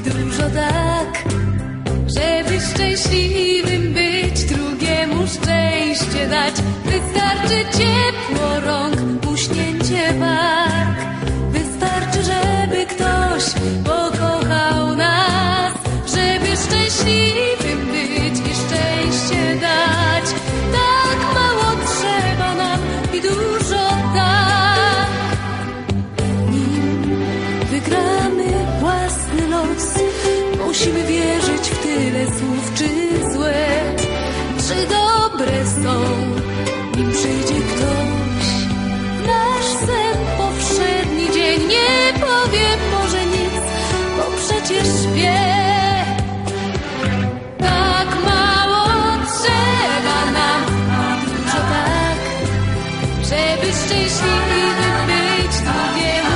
tak, żeby szczęśliwym być, drugiemu szczęście dać. Wystarczy ciepło rąk, uśnięcie bark. Wystarczy, żeby ktoś pokochał nas, żeby szczęśliwym być los, musimy wierzyć w tyle słów, czy złe, czy dobre są. Nim przyjdzie ktoś w nasz sen powszedni dzień, nie powiem może nic, bo przecież wie. Tak mało trzeba nam, a dużo tak. Żeby szczęśliwym być, drugiemu szczęście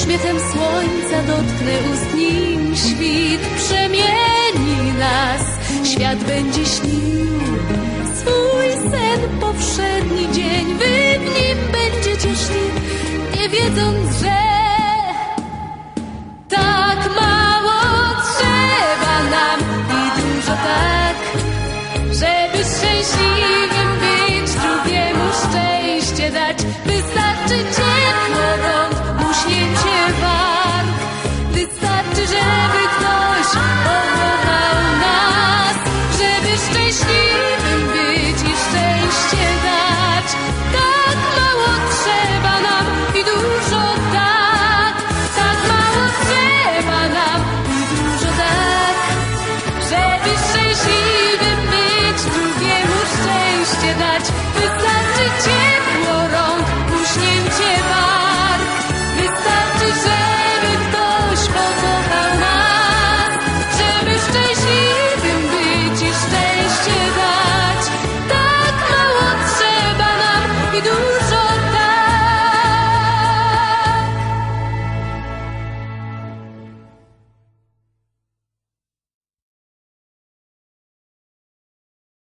uśmiechem słońca dotknę ust nim świt przemieni nas. Świat będzie śnił swój sen powszedni dzień, wy w nim będziecie szli, nie wiedząc, że tak mało trzeba nam i dużo tak. Żeby szczęśliwym